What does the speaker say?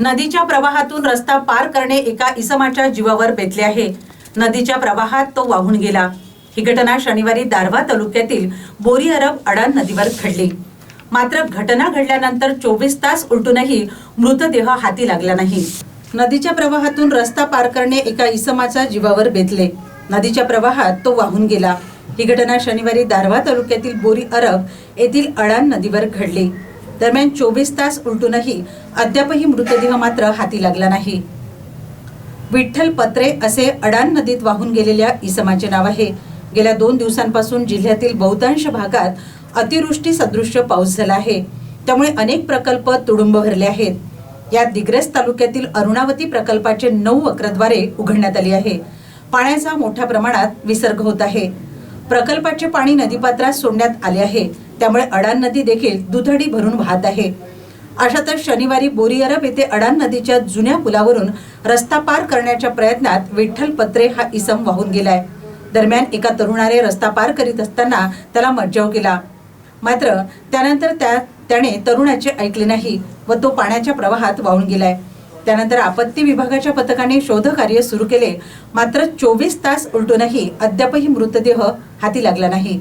नदीच्या प्रवाहातून रस्ता पार करणे एका इसमाच्या जीवावर बेतले आहे. नदीच्या प्रवाहात तो वाहून गेला. ही घटना शनिवारी दारव्हा तालुक्यातील बोरी अरब अडान नदीवर घडली. मात्र घटना घडल्यानंतर चोवीस तास उलटूनही मृतदेह हाती लागला नाही. नदीच्या प्रवाहातून रस्ता पार करणे एका इसमाच्या जीवावर बेतले. नदीच्या प्रवाहात तो वाहून गेला. ही घटना शनिवारी दारवा तालुक्यातील बोरी अरब येथील अडान नदीवर घडली. दरम्यान चोवीस तास उलटूनही अद्यापही मृतदेह मात्र हाती लागला नाही. विठ्ठल पत्रे असे अडान नदीत वाहून गेलेल्या इसमाचे नाव आहे. गेल्या दोन दिवसांपासून जिल्ह्यातील बहुतांश भागात अतिवृष्टी सदृश्य पाऊस झाला आहे. त्यामुळे अनेक प्रकल्प तुडुंब भरले आहेत. या दिग्रस तालुक्यातील अरुणावती प्रकल्पाचे नऊ वक्रद्वारे उघडण्यात आली आहे. पाण्याचा मोठ्या प्रमाणात विसर्ग होत आहे. प्रकल्पाचे पाणी नदीपात्रात सोडण्यात आले आहे. त्यामुळे अडाण नदी देखील दुथडी भरून वाहत आहे. अशातच शनिवारी बोरी अरब येथे अडाण नदीच्या जुन्या पुलावरून रस्ता पार करण्याच्या प्रयत्नात विठ्ठल पत्रे हा इसम वाहून गेलाय. दरम्यान एका तरुणाने रस्ता पार करीत असताना त्याला मज्जाव केला. मात्र त्यानंतर त्या त्याने तरुणाचे ऐकले नाही व तो पाण्याच्या प्रवाहात वाहून गेलाय. त्यानंतर आपत्ती विभागाच्या पथकाने शोधकार्य सुरू केले. मात्र चोवीस तास उलटूनही अद्यापही मृतदेह हाती लागला नाही.